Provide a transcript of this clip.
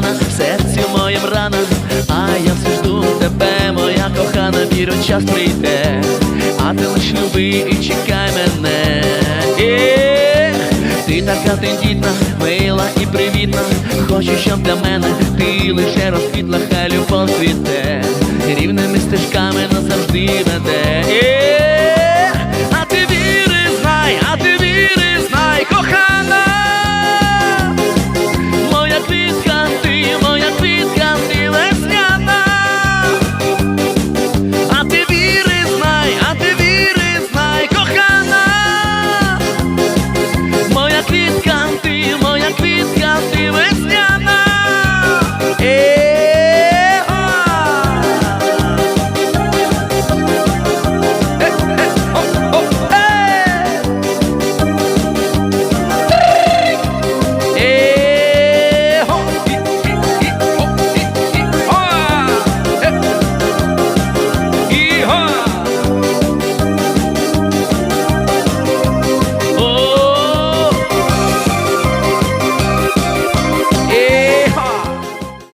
Моя серці моєм рана, а я все жду тебе, моя кохана, віру, час прийде, а ти лиш люби і чекай мене. Ех, ти така тендітна, мила і привітна. Хочу, щоб для мене ти лише розквітла, хай любов цвіте, рівними стежками